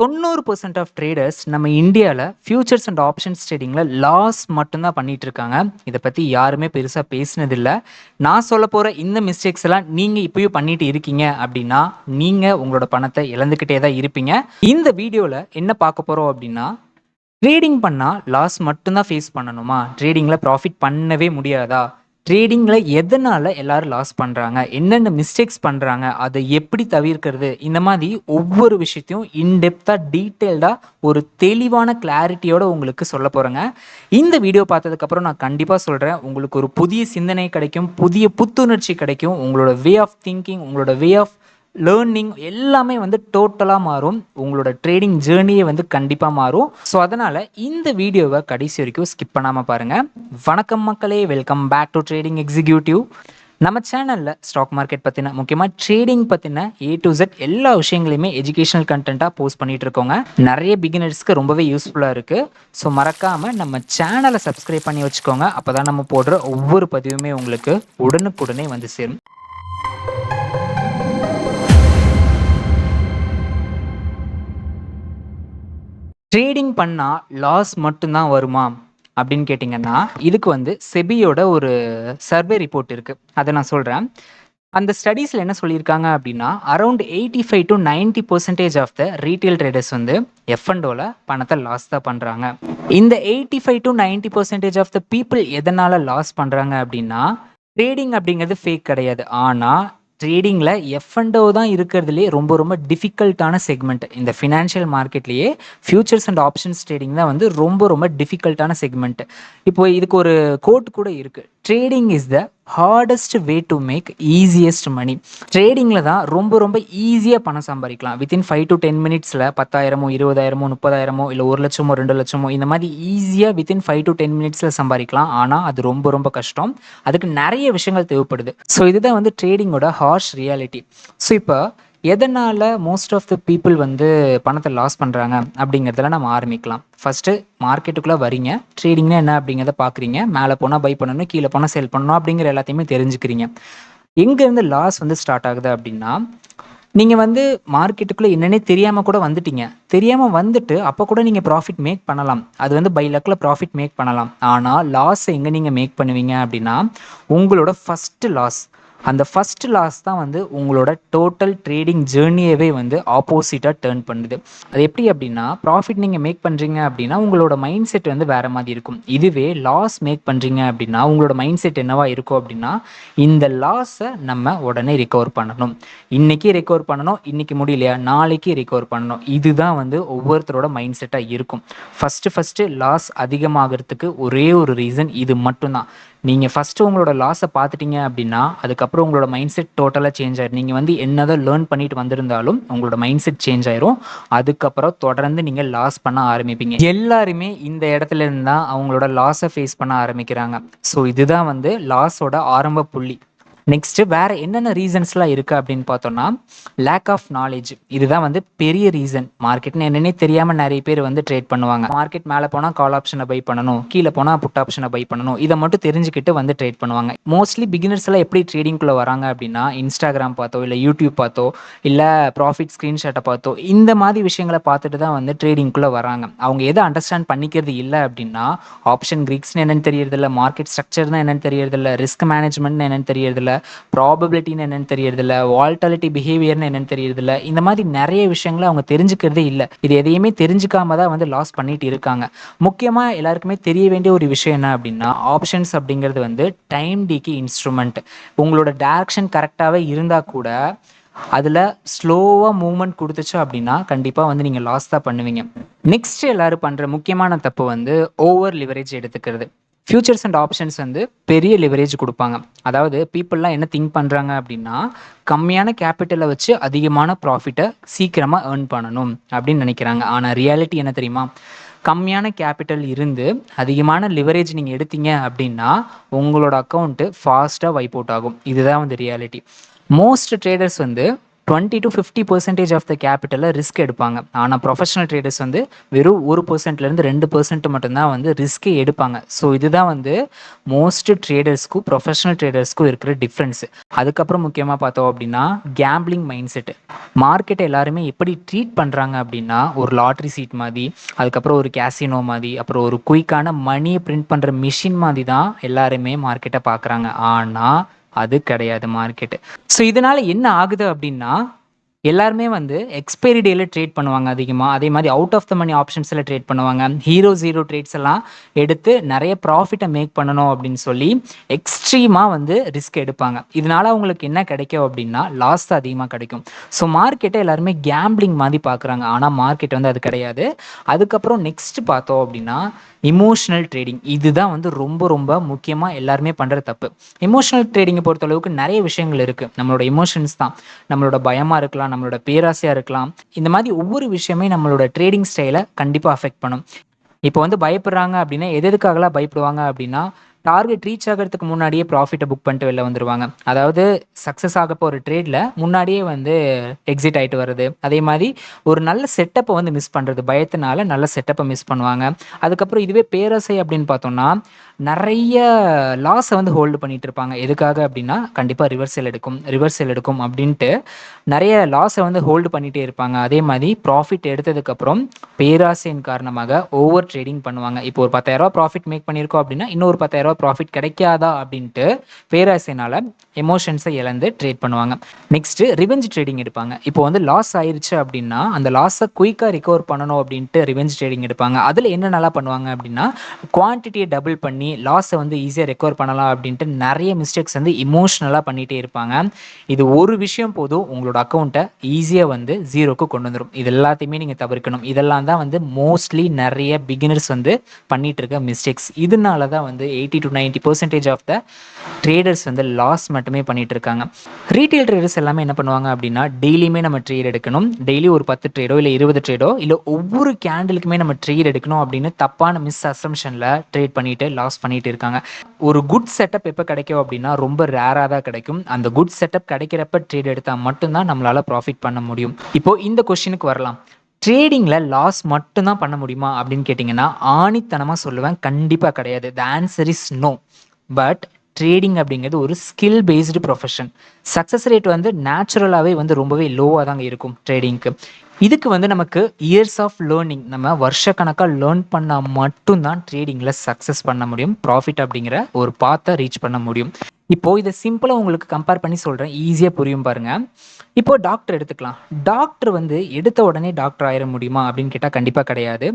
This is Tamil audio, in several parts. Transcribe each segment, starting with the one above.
தொண்ணூறு பர்சன்ட் ஆஃப் ட்ரேடர்ஸ் நம்ம இந்தியாவில் ஃபியூச்சர்ஸ் அண்ட் ஆப்ஷன்ஸ் ட்ரேடிங்கில் லாஸ் மட்டும்தான் பண்ணிட்டு இருக்காங்க இதை பற்றி யாருமே பெருசாக பேசினதில்லை. நான் சொல்ல போகிற இந்த மிஸ்டேக்ஸ் எல்லாம் நீங்கள் இப்பயும் பண்ணிட்டு இருக்கீங்க அப்படின்னா நீங்கள் உங்களோட பணத்தை இழந்துக்கிட்டே தான் இருப்பீங்க. இந்த வீடியோவில் என்ன பார்க்க போகிறோம் அப்படின்னா ட்ரேடிங் பண்ணால் லாஸ் மட்டும்தான் ஃபேஸ் பண்ணணுமா? ட்ரேடிங்கில் ப்ராஃபிட் பண்ணவே முடியாதா? ட்ரேடிங்கில் எதனால் எல்லோரும் லாஸ் பண்ணுறாங்க என்னென்ன மிஸ்டேக்ஸ் பண்ணுறாங்க அதை எப்படி தவிர்க்கிறது? இந்த மாதிரி ஒவ்வொரு விஷயத்தையும் இன்டெப்த்தாக டீட்டெயில்டாக ஒரு தெளிவான கிளாரிட்டியோட உங்களுக்கு சொல்ல போகிறேங்க இந்த வீடியோ பார்த்ததுக்கப்புறம் நான் கண்டிப்பாக சொல்கிறேன் உங்களுக்கு ஒரு புதிய சிந்தனை கிடைக்கும். புதிய புத்துணர்ச்சி கிடைக்கும். உங்களோட வே ஆஃப் திங்கிங் உங்களோட வே ஆஃப் லேர்னிங் எல்லாமே வந்து டோட்டலாக மாறும். உங்களோட ட்ரேடிங் ஜேர்னியே வந்து கண்டிப்பாக மாறும். ஸோ அதனால் இந்த வீடியோவை கடைசி வரைக்கும் ஸ்கிப் பண்ணாமல் பாருங்கள் வணக்கம் மக்களே welcome back to trading executive நம்ம சேனலில் ஸ்டாக் மார்க்கெட் பற்றின முக்கியமாக ட்ரேடிங் பற்றின ஏ டு ஜெட் எல்லா விஷயங்களையுமே எஜுகேஷனல் கண்டென்ட்டாக போஸ்ட் பண்ணிகிட்டு இருக்கோங்க. நிறைய பிகினர்ஸ்க்கு ரொம்பவே யூஸ்ஃபுல்லாக இருக்குது ஸோ மறக்காமல் நம்ம சேனலை சப்ஸ்கிரைப் பண்ணி வச்சுக்கோங்க. அப்போ தான் நம்ம போடுற ஒவ்வொரு பதிவுமே உங்களுக்கு உடனுக்குடனே வந்து சேரும். ட்ரேடிங் பண்ணால் லாஸ் மட்டும்தான் வருமா? அப்படின்னு கேட்டிங்கன்னா இதுக்கு வந்து செபியோட ஒரு சர்வே ரிப்போர்ட் இருக்குது அதை நான் சொல்கிறேன் அந்த ஸ்டடீஸில் என்ன சொல்லியிருக்காங்க அப்படின்னா around eighty five to ninety percentage of the retail traders வந்து எஃப்என்டோவில் பணத்தை லாஸ் தான் பண்ணுறாங்க இந்த eighty five to ninety percentage of the people எதனால் லாஸ் பண்ணுறாங்க அப்படின்னா ட்ரேடிங் அப்படிங்கிறது ஃபேக் கிடையாது. ஆனால் ட்ரேடிங்கில் எஃப் அண்டோவாக தான் இருக்கிறதுலே ரொம்ப ரொம்ப டிஃபிகல்ட்டான செக்மெண்ட் இந்த ஃபினான்ஷியல் மார்க்கெட்லேயே ஃபியூச்சர்ஸ் அண்ட் ஆப்ஷன்ஸ் ட்ரேடிங் தான் வந்து ரொம்ப ரொம்ப டிஃபிகல்ட்டான செக்மெண்ட் இப்போ இதுக்கு ஒரு கோட் கூட இருக்குது trading is the hardest way to make easiest money ட்ரேடிங்கில் தான் ரொம்ப ரொம்ப ஈஸியாக பணம் சம்பாதிக்கலாம். வித்தின் ஃபைவ் டு டென் மினிட்ஸில் பத்தாயிரமோ இருபதாயிரமோ முப்பதாயிரமோ இல்லை ஒரு லட்சமோ ரெண்டு லட்சமோ இந்த மாதிரி ஈஸியாக வித்தின் ஃபைவ் டு டென் மினிட்ஸில் சம்பாதிக்கலாம். ஆனால் அது ரொம்ப ரொம்ப கஷ்டம். அதுக்கு நிறைய விஷயங்கள் தேவைப்படுது. ஸோ இதுதான் வந்து ட்ரேடிங்கோட ஹார்ஷ் ரியாலிட்டி ஸோ இப்போ எதனால் மோஸ்ட் ஆஃப் த பீப்புள் வந்து பணத்தை லாஸ் பண்ணுறாங்க அப்படிங்கிறதுல நம்ம ஆரம்பிக்கலாம். ஃபஸ்ட்டு மார்க்கெட்டுக்குள்ளே வரீங்க. ட்ரேடிங்னா என்ன அப்படிங்கிறத பார்க்குறீங்க மேலே போனால் பை பண்ணணும் கீழே போனால் சேல் பண்ணணும் அப்படிங்கிற எல்லாத்தையுமே தெரிஞ்சுக்கிறீங்க. எங்கேருந்து லாஸ் வந்து ஸ்டார்ட் ஆகுது அப்படின்னா நீங்கள் வந்து மார்க்கெட்டுக்குள்ளே என்னன்னே தெரியாமல் கூட வந்துட்டீங்க. தெரியாமல் வந்துட்டு அப்போ கூட நீங்கள் ப்ராஃபிட் மேக் பண்ணலாம். அது வந்து பை லக்கில் ப்ராஃபிட் மேக் பண்ணலாம். ஆனால் லாஸ் எங்கே நீங்கள் மேக் பண்ணுவீங்க அப்படின்னா உங்களோட ஃபஸ்ட்டு லாஸ் அந்த ஃபஸ்ட் லாஸ் தான் வந்து உங்களோட டோட்டல் ட்ரேடிங் ஜேர்னியவே வந்து ஆப்போசிட்டாக டேர்ன் பண்ணுது. அது எப்படி அப்படின்னா ப்ராஃபிட் நீங்கள் மேக் பண்ணுறீங்க அப்படின்னா உங்களோட மைண்ட் செட் வந்து வேறு மாதிரி இருக்கும். இதுவே லாஸ் மேக் பண்ணுறீங்க அப்படின்னா உங்களோட மைண்ட் செட் என்னவா இருக்கும் அப்படின்னா இந்த லாஸை நம்ம உடனே ரிகவர் பண்ணணும். இன்றைக்கி ரிகவர் பண்ணணும் இன்றைக்கி முடியலையா? நாளைக்கு ரிகவர் பண்ணணும். இதுதான் வந்து ஒவ்வொருத்தரோட மைண்ட் செட்டாக இருக்கும். ஃபஸ்ட்டு ஃபஸ்ட்டு லாஸ் அதிகமாகிறதுக்கு ஒரே ஒரு ரீசன் இது மட்டும்தான். நீங்கள் ஃபஸ்ட்டு உங்களோட லாஸை பார்த்துட்டீங்க அப்படின்னா அதுக்கப்புறம் உங்களோட மைண்ட் செட் டோட்டலாக சேஞ்ச் ஆயிடும் நீங்கள் வந்து என்னதான் லேர்ன் பண்ணிட்டு வந்திருந்தாலும் உங்களோட மைண்ட் செட் சேஞ்ச் ஆயிரும். அதுக்கப்புறம் தொடர்ந்து நீங்கள் லாஸ் பண்ண ஆரம்பிப்பீங்க. எல்லாருமே இந்த இடத்துல இருந்து தான் அவங்களோட லாஸை ஃபேஸ் பண்ண ஆரம்பிக்கிறாங்க. ஸோ இதுதான் வந்து லாஸோட ஆரம்ப புள்ளி. நெக்ஸ்ட் வேற என்னென்ன ரீசன்ஸ்லாம் இருக்கு அப்படின்னு பார்த்தோம்னா லேக் ஆஃப் நாலேஜ் இதுதான் வந்து பெரிய ரீசன் மார்க்கெட்னு என்னன்னே தெரியாம நிறைய பேர் வந்து ட்ரேட் பண்ணுவாங்க. மார்க்கெட் மேலே போனால் கால் ஆப்ஷனை பை பண்ணணும். கீழே போனால் புட் ஆப்ஷனை பை பண்ணணும். இதை மட்டும் தெரிஞ்சுக்கிட்டு வந்து ட்ரேட் பண்ணுவாங்க. மோஸ்ட்லி பிகினர்ஸ் எல்லாம் எப்படி ட்ரேடிங்குள்ளே வராங்க அப்படின்னா இன்ஸ்டாகிராம் பார்த்தோ இல்லை யூடியூப் பார்த்தோ இல்லை ப்ராஃபிட் ஸ்க்ரீன்ஷாட்டை பார்த்தோ இந்த மாதிரி விஷயங்களை பார்த்துட்டு தான் வந்து ட்ரேடிங்குள்ளே வராங்க. அவங்க எதை அண்டர்ஸ்டாண்ட் பண்ணிக்கிறது இல்லை அப்படின்னா ஆப்ஷன் கிரிக்ஸ்னு என்னன்னு தெரியறதில்ல மார்க்கெட் ஸ்ட்ரக்சர்னு என்னன்னு தெரியறதில்ல ரிஸ்க் மேனேஜ்மெண்ட்னு என்னன்னு தெரியறதில்ல ப்ராபபிலிட்டின்னு என்னன்னு தெரியறதில்ல வால்டாலிட்டி பிஹேவியர்னு என்னன்னு தெரியறதில்ல. இந்த மாதிரி நிறைய விஷயங்களை அவங்க தெரிஞ்சுக்கிறதே இல்லை. இது எதையுமே தெரிஞ்சுக்காம தான் வந்து லாஸ் பண்ணிட்டு இருக்காங்க. முக்கியமாக எல்லாருக்குமே தெரிய வேண்டிய ஒரு விஷயம் என்ன அப்படின்னா ஆப்ஷன்ஸ் அப்படிங்கிறது வந்து டைம் டிக்கி இன்ஸ்ட்ருமெண்ட் உங்களோட டேரக்ஷன் கரெக்டாகவே இருந்தால் கூட அதில் ஸ்லோவாக மூவ்மெண்ட் கொடுத்துச்சு அப்படின்னா கண்டிப்பாக வந்து நீங்கள் லாஸ் தான் பண்ணுவீங்க. நெக்ஸ்ட் எல்லாரும் பண்ணுற முக்கியமான தப்பு வந்து ஓவர் லிவரேஜ் எடுத்துக்கிறது. ஃபியூச்சர்ஸ் அண்ட் ஆப்ஷன்ஸ் வந்து பெரிய லிவரேஜ் கொடுப்பாங்க. அதாவது பீப்புளெலாம் என்ன திங்க் பண்ணுறாங்க அப்படின்னா கம்மியான கேபிட்டலை வச்சு அதிகமான ப்ராஃபிட்டை சீக்கிரமாக ஏர்ன் பண்ணணும் அப்படின்னு நினைக்கிறாங்க. ஆனால் ரியாலிட்டி என்ன தெரியுமா? கம்மியான கேபிட்டல் இருந்து அதிகமான லிவரேஜ் நீங்கள் எடுத்தீங்க அப்படின்னா உங்களோட அக்கௌண்ட்டு ஃபாஸ்ட்டாக வைப் அவுட் ஆகும். இதுதான் வந்து ரியாலிட்டி மோஸ்ட் ட்ரேடர்ஸ் வந்து twenty to fifty percentage of the கேபிட்டலை risk எடுப்பாங்க. ஆனால் ப்ரொஃபஷனல் ட்ரேடர்ஸ் வந்து வெறும் ஒரு பர்சன்ட்லேருந்து ரெண்டு பர்சன்ட் மட்டும்தான் வந்து ரிஸ்க்கே எடுப்பாங்க. ஸோ இதுதான் வந்து மோஸ்ட் ட்ரேடர்ஸ்க்கும் ப்ரொஃபஷனல் ட்ரேடர்ஸ்க்கும் இருக்கிற டிஃப்ரென்ஸ் அதுக்கப்புறம் முக்கியமாக பார்த்தோம் அப்படின்னா கேம்பிளிங் மைண்ட் செட் மார்க்கெட்டை எல்லாருமே எப்படி ட்ரீட் பண்ணுறாங்க அப்படின்னா ஒரு லாட்ரி சீட் மாதிரி அதுக்கப்புறம் ஒரு கேசினோ மாதிரி அப்புறம் ஒரு குயிக்கான மணியை பிரிண்ட் பண்ணுற மிஷின் மாதிரி தான் எல்லாருமே மார்க்கெட்டை பார்க்குறாங்க. ஆனால் அது கிடையாது மார்க்கெட்டு ஸோ இதனால் என்ன ஆகுது அப்படின்னா எல்லாருமே வந்து எக்ஸ்பைரி டேல ட்ரேட் பண்ணுவாங்க அதிகமாக அதே மாதிரி அவுட் ஆஃப் த மணி ஆப்ஷன்ஸில் ட்ரேட் பண்ணுவாங்க. ஹீரோ ஜீரோ ட்ரேட்ஸ் எல்லாம் எடுத்து நிறைய ப்ராஃபிட்டை மேக் பண்ணணும் அப்படின்னு சொல்லி எக்ஸ்ட்ரீமாக வந்து ரிஸ்க் எடுப்பாங்க. இதனால அவங்களுக்கு என்ன கிடைக்கும் அப்படின்னா லாஸ் தான் அதிகமாக கிடைக்கும். ஸோ மார்க்கெட்டை எல்லாருமே கேம்பிளிங் மாதிரி பார்க்குறாங்க. ஆனால் மார்க்கெட் வந்து அது கிடையாது. அதுக்கப்புறம் நெக்ஸ்ட் பார்த்தோம் அப்படின்னா இமோஷனல் ட்ரேடிங் இதுதான் வந்து ரொம்ப ரொம்ப முக்கியமாக எல்லாருமே பண்ணுற தப்பு. இமோஷனல் ட்ரேடிங்கை பொறுத்தளவுக்கு நிறைய விஷயங்கள் இருக்குது நம்மளோட இமோஷன்ஸ் தான். நம்மளோட பயமாக இருக்கலாம் நம்மளோட பேராசையாக இருக்கலாம். இந்த மாதிரி ஒவ்வொரு விஷயமே நம்மளோட ட்ரேடிங் ஸ்டைலை கண்டிப்பாக அஃபெக்ட் பண்ணும். இப்போ வந்து பயப்படுறாங்க அப்படின்னா எது எதுக்காகலாம் பயப்படுவாங்க அப்படின்னா டார்கெட் ரீச் ஆகிறதுக்கு முன்னாடியே ப்ராஃபிட்டை புக் பண்ணிட்டு வெளில வந்துருவாங்க. அதாவது சக்ஸஸ் ஆகப்போ ஒரு ட்ரேடில் முன்னாடியே வந்து எக்ஸிட் ஆகிட்டு வருது. அதே மாதிரி ஒரு நல்ல செட்டப்பை வந்து மிஸ் பண்ணுறது பயத்தினால நல்ல செட்டப்பை மிஸ் பண்ணுவாங்க. அதுக்கப்புறம் இதுவே பேரசை அப்படின்னு பார்த்தோம்னா நிறைய லாஸை வந்து ஹோல்டு பண்ணிட்டு இருப்பாங்க எதுக்காக அப்படின்னா கண்டிப்பாக ரிவர்சல் எடுக்கும். ரிவர்சல் எடுக்கும் அப்படின்ட்டு நிறைய லாஸை வந்து ஹோல்டு பண்ணிகிட்டே இருப்பாங்க. அதே மாதிரி ப்ராஃபிட் எடுத்ததுக்கப்புறம் பேராசையின் காரணமாக ஓவர் ட்ரேடிங் பண்ணுவாங்க. இப்போ ஒரு பத்தாயிரரூபா ப்ராஃபிட் மேக் பண்ணியிருக்கோம் அப்படின்னா இன்னொரு பத்தாயிரரூபா ப்ராஃபிட் கிடைக்காதா அப்படின்ட்டு பேராசையினால் எமோஷன்ஸை இழந்து ட்ரேட் பண்ணுவாங்க. நெக்ஸ்ட்டு ரிவெஞ்ச் ட்ரேடிங் எடுப்பாங்க. இப்போ வந்து லாஸ் ஆயிடுச்சு அப்படின்னா அந்த லாஸை குயிக்காக ரிகவர் பண்ணணும் அப்படின்ட்டு ரிவெஞ்ச் ட்ரேடிங் எடுப்பாங்க. அதில் என்ன நல்லா பண்ணுவாங்க அப்படின்னா குவான்டிட்டியை டபுள் பண்ணி லாஸை வந்து ஈஸியாக ரெக்கவர் பண்ணலாம் அப்படின்ட்டு நிறைய மிஸ்டேக்ஸ் வந்து இமோஷ்னலாக பண்ணிகிட்டே இருப்பாங்க. இது ஒரு விஷயம் போதும் உங்களோட அக்கௌண்ட்டை ஈஸியாக வந்து ஜீரோக்கு கொண்டு வந்துடும் இது எல்லாத்தையுமே நீங்கள் தவிர்க்கணும். இதெல்லாம் தான் வந்து மோஸ்ட்லி நிறைய பிகினர்ஸ் வந்து பண்ணிட்டு இருக்க மிஸ்டேக்ஸ் இதனால தான் வந்து eighty to ninety percentage of the traders வந்து லாஸ் மட்டுமே பண்ணிட்டு இருக்காங்க. ரீட்டைல் ட்ரேடர்ஸ் எல்லாமே என்ன பண்ணுவாங்க அப்படின்னா டெய்லியுமே நம்ம ட்ரேட் எடுக்கணும். டெய்லி ஒரு பத்து ட்ரேடோ இல்லை இருபது ட்ரேடோ இல்லை ஒவ்வொரு கேண்டிலுக்குமே நம்ம ட்ரேட் எடுக்கணும் அப்படின்னு தப்பான மிஸ் அசம்ஷனில் ட்ரேட் பண்ணிட்டு லாஸ் பண்ணிட்டு இருக்காங்க. ஒரு குட் செட்டப் எப்போ கிடைக்கும் அப்படின்னா ரொம்ப ரேராக தான் கிடைக்கும். அந்த குட் செட்டப் கிடைக்கிறப்ப ட்ரேட் எடுத்தால் மட்டும்தான் நம்மளால ப்ராஃபிட் பண்ண முடியும். இப்போ இந்த கொஸ்டினுக்கு வரலாம். ட்ரேடிங்கில் லாஸ் மட்டும்தான் பண்ண முடியுமா அப்படின்னு கேட்டிங்கன்னா ஆணித்தனமாக சொல்லுவேன் கண்டிப்பாக கிடையாது. The answer is no but trading அப்படிங்கிறது ஒரு skill based profession success rate வந்து நேச்சுரலாகவே வந்து ரொம்பவே லோவாக தாங்க இருக்கும் ட்ரேடிங்க்கு இதுக்கு வந்து நமக்கு இயர்ஸ் ஆஃப் லேர்னிங் நம்ம வருஷக்கணக்காக லேர்ன் பண்ணால் மட்டும்தான் ட்ரேடிங்கில் சக்ஸஸ் பண்ண முடியும் ப்ராஃபிட் அப்படிங்கிற ஒரு பாத்தை ரீச் பண்ண முடியும். இப்போ இதை சிம்பிளாக உங்களுக்கு கம்பேர் பண்ணி சொல்கிறேன் ஈஸியாக புரியும் பாருங்க. இப்போ டாக்டர் எடுத்துக்கலாம். டாக்டர் வந்து எடுத்த உடனே டாக்டர் ஆயிட முடியுமா அப்படின்னு கேட்டால் கண்டிப்பாக கிடையாது.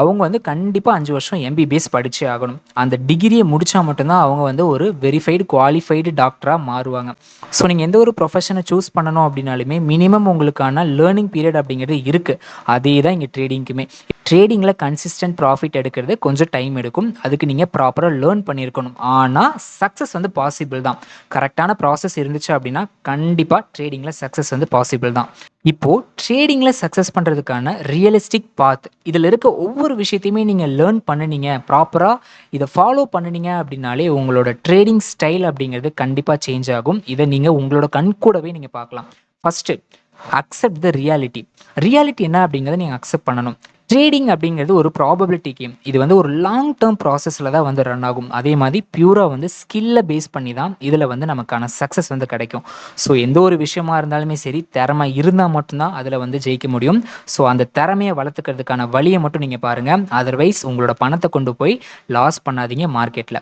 அவங்க வந்து கண்டிப்பாக அஞ்சு வருஷம் எம்பிபிஎஸ் படிச்சே ஆகணும். அந்த டிகிரியை முடித்தா மட்டும்தான் அவங்க வந்து ஒரு வெரிஃபைடு குவாலிஃபைடு டாக்டராக மாறுவாங்க. ஸோ நீங்கள் எந்த ஒரு ப்ரொஃபஷனை சூஸ் பண்ணணும் அப்படின்னாலுமே மினிமம் உங்களுக்கான லேர்னிங் பீரியட் அப்படிங்கிறது இருக்குது அதே தான் இங்கே ட்ரேடிங்க்குமே ட்ரேடிங்கில் கன்சிஸ்டன்ட் ப்ராஃபிட் எடுக்கிறது கொஞ்சம் டைம் எடுக்கும். அதுக்கு நீங்கள் ப்ராப்பராக லேர்ன் பண்ணியிருக்கணும் ஆனால் சக்ஸஸ் வந்து பாசிபிள் தான். கரெக்டான ப்ராசஸ் இருந்துச்சு அப்படின்னா கண்டிப்பாக ட்ரேடிங்கில் சக்ஸஸ் வந்து பாசிபிள் தான். இப்போது ட்ரேடிங்கில் சக்ஸஸ் பண்ணுறதுக்கான ரியலிஸ்டிக் பாத் இதில் இருக்க ஒவ்வொரு விஷயத்தையுமே நீங்கள் லேர்ன் பண்ணினீங்க ப்ராப்பராக இதை ஃபாலோ பண்ணினீங்க அப்படின்னாலே உங்களோட ட்ரேடிங் ஸ்டைல் அப்படிங்கிறது கண்டிப்பாக சேஞ்ச் ஆகும். இதை நீங்கள் உங்களோட கண் கூடவே நீங்கள் பார்க்கலாம். First accept the reality reality என்ன அப்படிங்கிறத நீங்கள் அக்செப்ட் பண்ணணும். ட்ரேடிங் அப்படிங்கிறது ஒரு ப்ராபபிலிட்டி கேம் இது வந்து ஒரு லாங் டேர்ம் ப்ராசஸில் தான் வந்து ரன் ஆகும். அதே மாதிரி பியூராக வந்து ஸ்கில்லை பேஸ் பண்ணி தான் இதில் வந்து நமக்கான சக்ஸஸ் வந்து கிடைக்கும். ஸோ எந்த ஒரு விஷயமா இருந்தாலுமே சரி திறமை இருந்தால் மட்டும்தான் அதில் வந்து ஜெயிக்க முடியும். ஸோ அந்த திறமையை வளர்த்துக்கிறதுக்கான வழியை மட்டும் நீங்கள் பாருங்கள் அதர்வைஸ் உங்களோட பணத்தை கொண்டு போய் லாஸ் பண்ணாதீங்க மார்க்கெட்டில்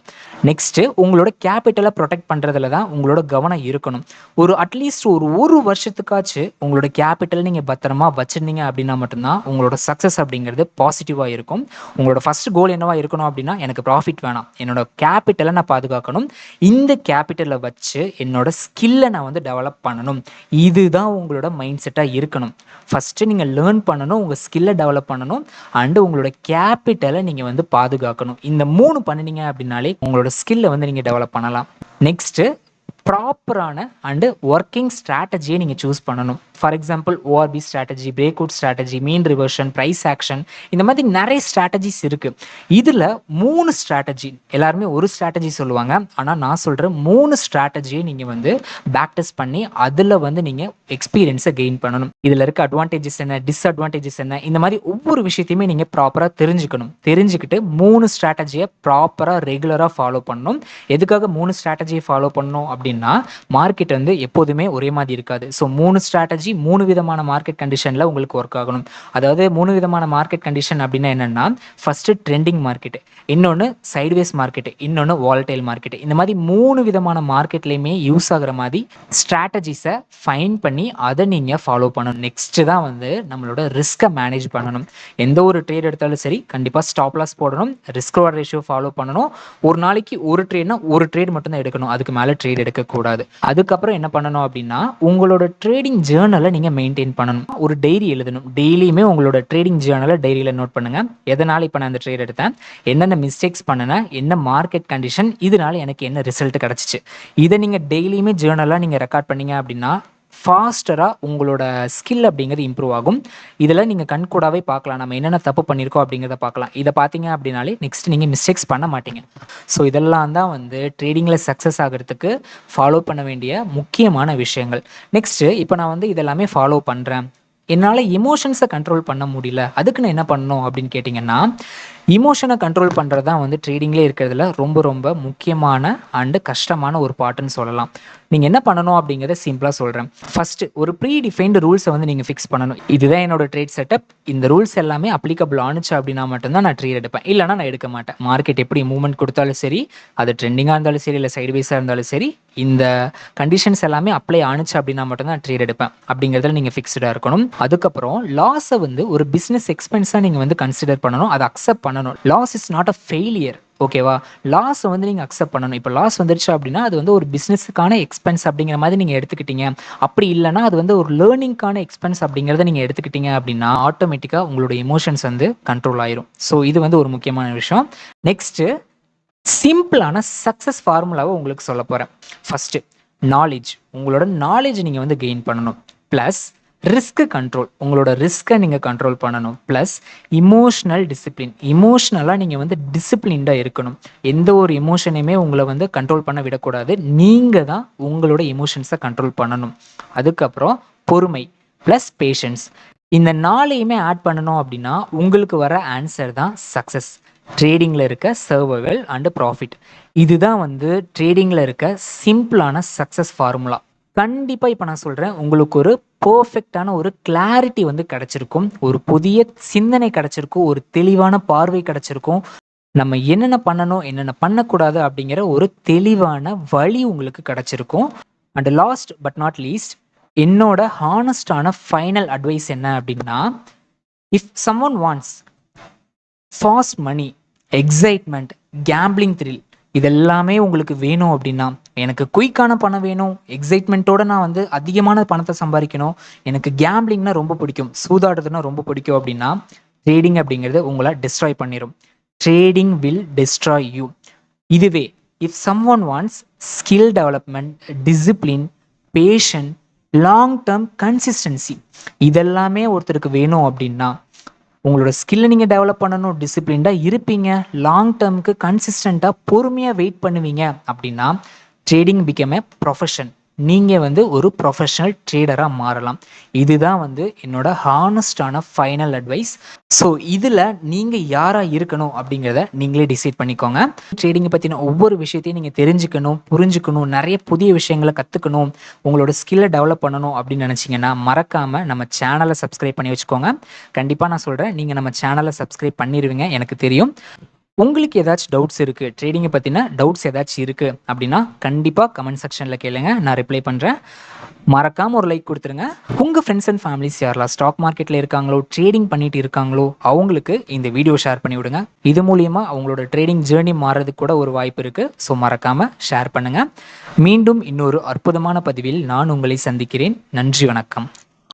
நெக்ஸ்ட்டு உங்களோட கேபிட்டலை ப்ரொடெக்ட் பண்ணுறதுல தான் உங்களோட கவனம் இருக்கணும். ஒரு அட்லீஸ்ட் ஒரு ஒரு வருஷத்துக்காச்சு உங்களோட கேபிட்டல் நீங்கள் பத்திரமா வச்சுருந்தீங்க அப்படின்னா மட்டும்தான் உங்களோட சக்ஸஸ் அப்படிங்கிறது பாசிட்டிவாக இருக்கும். உங்களோட ஃபர்ஸ்ட் கோல் என்னவா இருக்கணும் அப்படின்னா எனக்கு ப்ராஃபிட் வேணாம். என்னோட கேபிட்டலை நான் பாதுகாக்கணும். இந்த கேபிட்டலை வச்சு என்னோட ஸ்கில்லை நான் வந்து டெவலப் பண்ணணும். இதுதான் உங்களோட மைண்ட் செட்டாக இருக்கணும். ஃபஸ்ட்டு நீங்கள் லேர்ன் பண்ணணும் உங்கள் ஸ்கில்லை டெவலப் பண்ணணும் அண்டு உங்களோட கேபிட்டலை நீங்கள் வந்து பாதுகாக்கணும். இந்த மூணு பண்ணினீங்க அப்படின்னாலே உங்களோட ஸ்கில்லை வந்து நீங்கள் டெவலப் பண்ணலாம். நெக்ஸ்ட்டு ப்ராப்பரான அண்டு ஒர்க்கிங் ஸ்ட்ராட்டஜியை நீங்கள் சூஸ் பண்ணணும். For example ORB strategy break out strategy mean reversion price action இந்த மாதிரி நிறைய ஸ்ட்ராட்டஜிஸ் இருக்குது இதில் மூணு ஸ்ட்ராட்டஜி எல்லாருமே ஒரு ஸ்ட்ராட்டஜி சொல்லுவாங்க. ஆனால் நான் சொல்கிறேன் மூணு ஸ்ட்ராட்டஜியை நீங்கள் வந்து பேக் டெஸ்ட் பண்ணி அதில் வந்து நீங்கள் எக்ஸ்பீரியன்ஸை கெயின் பண்ணணும். இதில் இருக்க அட்வான்டேஜஸ் என்ன டிஸ்அட்வான்டேஜஸ் என்ன இந்த மாதிரி ஒவ்வொரு விஷயத்தையுமே நீங்கள் ப்ராப்பராக தெரிஞ்சுக்கணும். தெரிஞ்சுக்கிட்டு மூணு ஸ்ட்ராட்டஜியை ப்ராப்பராக ரெகுலராக ஃபாலோ பண்ணணும். எதுக்காக மூணு ஸ்ட்ராட்டஜியை ஃபாலோ பண்ணணும் அப்படின்னு மார்க்கெட் வந்து எப்போதுமே ஒரே மாதிரி இருக்காது. ஸோ மூணு ஸ்ட்ராட்டஜி மூணு விதமான மார்க்கெட் கண்டிஷனில் உங்களுக்கு ஒர்க் ஆகணும். அதாவது மூணு விதமான மார்க்கெட் கண்டிஷன் அப்படின்னா என்னென்னா ஃபஸ்ட்டு ட்ரெண்டிங் மார்க்கெட் இன்னொன்று சைட்வேஸ் மார்க்கெட் இன்னொன்று வால்டைல் மார்க்கெட் இந்த மாதிரி மூணு விதமான மார்க்கெட்லேயுமே யூஸ் ஆகிற மாதிரி ஸ்ட்ராட்டஜிஸை ஃபைன் பண்ணி அதை நீங்கள் ஃபாலோ பண்ணணும். நெக்ஸ்ட்டு தான் வந்து நம்மளோட ரிஸ்க்கை மேனேஜ் பண்ணணும். எந்த ஒரு ட்ரேட் எடுத்தாலும் சரி கண்டிப்பாக ஸ்டாப் லாஸ் போடணும். ரிஸ்க் ரேஷியோ ஃபாலோ பண்ணணும். ஒரு நாளைக்கு ஒரு ட்ரேட்னா ஒரு ட்ரேட் மட்டும் தான் எடுக்கணும். அதுக்கு மேலே ட்ரேட் இருக்கக்கூடாது. அதுக்கப்புறம் என்ன பண்ணணும் அப்படின்னா உங்களோட ட்ரேடிங் ஜேர்னலை நீங்கள் மெயின்டைன் பண்ணணும். ஒரு டைரி எழுதணும். டெய்லியுமே உங்களோட ட்ரேடிங் ஜேர்னலை டைரியில் நோட் பண்ணுங்கள் எதனால் இப்போ நான் அந்த ட்ரேட் எடுத்தேன்? என்னென்ன மிஸ்டேக்ஸ் பண்ணினேன் என்ன மார்க்கெட் கண்டிஷன் இதனால எனக்கு என்ன ரிசல்ட் கிடச்சிச்சு? இதை நீங்கள் டெய்லியுமே ஜேர்னலாக நீங்கள் ரெக்கார்ட் பண்ணீங்க அப்படின்னா ஃபாஸ்டராக உங்களோட ஸ்கில் அப்படிங்கிறது இம்ப்ரூவ் ஆகும். இதில் நீங்கள் கண்கூடாவே பார்க்கலாம். நம்ம என்னென்ன தப்பு பண்ணியிருக்கோம் அப்படிங்கிறத பார்க்கலாம். இதை பார்த்தீங்க அப்படின்னாலே நெக்ஸ்ட் நீங்கள் மிஸ்டேக்ஸ் பண்ண மாட்டீங்க. ஸோ இதெல்லாம் தான் வந்து ட்ரேடிங்கில் சக்ஸஸ் ஆகிறதுக்கு ஃபாலோ பண்ண வேண்டிய முக்கியமான விஷயங்கள். நெக்ஸ்ட்டு இப்போ நான் வந்து இதெல்லாமே ஃபாலோ பண்ணுறேன் என்னால் இமோஷன்ஸை கண்ட்ரோல் பண்ண முடியல. அதுக்கு நான் என்ன பண்ணணும் அப்படின்னு கேட்டிங்கன்னா இமோஷனை கண்ட்ரோல் பண்ணுறது தான் வந்து ட்ரேடிங்லேயே இருக்கிறதுல ரொம்ப ரொம்ப முக்கியமான அண்டு கஷ்டமான ஒரு பாட்டுன்னு சொல்லலாம். நீங்கள் என்ன பண்ணணும் அப்படிங்கிறத சிம்பிளாக சொல்கிறேன் ஃபஸ்ட்டு ஒரு ப்ரீ டிஃபைன்டு ரூல்ஸை வந்து நீங்கள் ஃபிக்ஸ் பண்ணணும். இதுதான் என்னோட ட்ரேட் செட்டப் இந்த ரூல்ஸ் எல்லாமே அப்ளிகபிள் ஆனிச்சு அப்படின்னா மட்டும்தான் நான் ட்ரேட் எடுப்பேன். இல்லைனா நான் எடுக்க மாட்டேன். மார்க்கெட் எப்படி மூவ்மெண்ட் கொடுத்தாலும் சரி அது ட்ரெண்டிங்காக இருந்தாலும் சரி இல்லை சைட்வைஸாக இருந்தாலும் சரி இந்த கண்டிஷன்ஸ் எல்லாமே அப்ளை ஆனிச்சு அப்படின்னா மட்டும்தான் ட்ரேட் எடுப்பேன். அப்படிங்கிறதுல நீங்கள் ஃபிக்ஸ்டாக இருக்கணும். அதுக்கப்புறம் லாஸை வந்து ஒரு பிஸ்னஸ் எக்ஸ்பென்ஸாக நீங்கள் வந்து கன்சிடர் பண்ணணும். அதை அக்செப்ட் பண்ணணும். Loss is not a failure ஓகேவா லாஸ் வந்து நீங்கள் அக்செப்ட் பண்ணணும். இப்போ லாஸ் வந்துருச்சு அப்படின்னா அது வந்து ஒரு பிஸ்னஸுக்கான எக்ஸ்பென்ஸ் அப்படிங்கிற மாதிரி நீங்கள் எடுத்துக்கிட்டீங்க. அப்படி இல்லைனா அது வந்து ஒரு லேர்னிங்கான எக்ஸ்பென்ஸ் அப்படிங்கிறத நீங்கள் எடுத்துக்கிட்டீங்க அப்படின்னா ஆட்டோமேட்டிக்காக உங்களோட எமோஷன்ஸ் வந்து கண்ட்ரோல் ஆயிரும். ஸோ இது வந்து ஒரு முக்கியமான விஷயம். நெக்ஸ்ட்டு சிம்பிளான சக்ஸஸ் ஃபார்முலாவை உங்களுக்கு சொல்ல போகிறேன் ஃபஸ்ட்டு நாலேஜ் உங்களோட நாலேஜ் நீங்கள் வந்து கெயின் பண்ணணும். ப்ளஸ் ரிஸ்க்கு கண்ட்ரோல் உங்களோட ரிஸ்க்கை நீங்கள் கண்ட்ரோல் பண்ணணும். ப்ளஸ் இமோஷ்னல் டிசிப்ளின் இமோஷ்னலாக நீங்கள் வந்து டிசிப்ளின்டாக இருக்கணும். எந்த ஒரு எமோஷனையுமே உங்களை வந்து கண்ட்ரோல் பண்ண விடக்கூடாது. நீங்கள் தான் உங்களோட எமோஷன்ஸை கண்ட்ரோல் பண்ணணும். அதுக்கப்புறம் பொறுமை ப்ளஸ் பேஷன்ஸ் இந்த நாளையுமே ஆட் பண்ணணும் அப்படின்னா உங்களுக்கு வர ஆன்சர் தான் சக்ஸஸ் ட்ரேடிங்கில் இருக்க சர்வர்கள் அண்டு ப்ராஃபிட் இதுதான் வந்து ட்ரேடிங்கில் இருக்க சிம்பிளான சக்ஸஸ் ஃபார்முலா கண்டிப்பாக இப்போ நான் சொல்கிறேன் உங்களுக்கு ஒரு பர்ஃபெக்டான ஒரு கிளாரிட்டி வந்து கிடச்சிருக்கும். ஒரு புதிய சிந்தனை கிடச்சிருக்கும். ஒரு தெளிவான பார்வை கிடச்சிருக்கும். நம்ம என்னென்ன பண்ணணும் என்னென்ன பண்ணக்கூடாது அப்படிங்கிற ஒரு தெளிவான வழி உங்களுக்கு கிடைச்சிருக்கும். And last but not least என்னோட ஹானஸ்டான ஃபைனல் அட்வைஸ் என்ன அப்படின்னா if someone wants fast money excitement gambling thrill இதெல்லாமே உங்களுக்கு வேணும் அப்படின்னா எனக்கு குயிக்கான பணம் வேணும் எக்ஸைட்மெண்ட்டோட நான் வந்து அதிகமான பணத்தை சம்பாதிக்கணும் எனக்கு கேம்பிளிங்னா ரொம்ப பிடிக்கும் சூதாடுறதுனா ரொம்ப பிடிக்கும் அப்படின்னா ட்ரேடிங் அப்படிங்கிறது உங்களை டிஸ்ட்ராய் பண்ணிடும் ட்ரேடிங் வில் டிஸ்ட்ராய் யூ இதுவே if someone wants skill development discipline passion long term consistency இதெல்லாமே ஒருத்தருக்கு வேணும் அப்படின்னா உங்களோட ஸ்கில்லை நீங்கள் டெவலப் பண்ணணும் டிசிப்ளின்டாக இருப்பீங்க. லாங் டேர்முக்கு கன்சிஸ்டண்ட்டாக பொறுமையாக வெயிட் பண்ணுவீங்க. அப்படின்னா ட்ரேடிங் பிகம் ஏ ப்ரொஃபஷன் நீங்கள் வந்து ஒரு ப்ரொஃபஷனல் ட்ரேடராக மாறலாம். இதுதான் வந்து என்னோட ஹானஸ்டான ஃபைனல் அட்வைஸ் ஸோ இதில் நீங்கள் யாராக இருக்கணும் அப்படிங்கிறத நீங்களே டிசைட் பண்ணிக்கோங்க. ட்ரேடிங்கை பற்றின ஒவ்வொரு விஷயத்தையும் நீங்கள் தெரிஞ்சுக்கணும் புரிஞ்சுக்கணும் நிறைய புதிய விஷயங்களை கற்றுக்கணும் உங்களோட ஸ்கில்லை டெவலப் பண்ணணும் அப்படின்னு நினச்சிங்கன்னா மறக்காமல் நம்ம சேனலை சப்ஸ்கிரைப் பண்ணி வச்சுக்கோங்க. கண்டிப்பாக நான் சொல்கிறேன் நீங்கள் நம்ம சேனலை சப்ஸ்கிரைப் பண்ணிடுவீங்க எனக்கு தெரியும். உங்களுக்கு ஏதாச்சும் டவுட்ஸ் இருக்குது ட்ரேடிங்கை பற்றின டவுட்ஸ் ஏதாச்சும் இருக்குது அப்படின்னா கண்டிப்பாக கமெண்ட் செக்ஷனில் கேளுங்க. நான் ரிப்ளை பண்ணுறேன் மறக்காமல் ஒரு லைக் கொடுத்துருங்க. உங்கள் ஃப்ரெண்ட்ஸ் அண்ட் ஃபேமிலிஸ் யாரெல்லாம் ஸ்டாக் மார்க்கெட்டில் இருக்காங்களோ ட்ரேடிங் பண்ணிட்டு இருக்காங்களோ அவங்களுக்கு இந்த வீடியோ ஷேர் பண்ணி விடுங்க. இது மூலியமாக அவங்களோட ட்ரேடிங் ஜேர்னி மாறுறதுக்கு கூட ஒரு வாய்ப்பு இருக்குது ஸோ மறக்காமல் ஷேர் பண்ணுங்கள் மீண்டும் இன்னொரு அற்புதமான பதிவில் நான் உங்களை சந்திக்கிறேன். நன்றி வணக்கம்.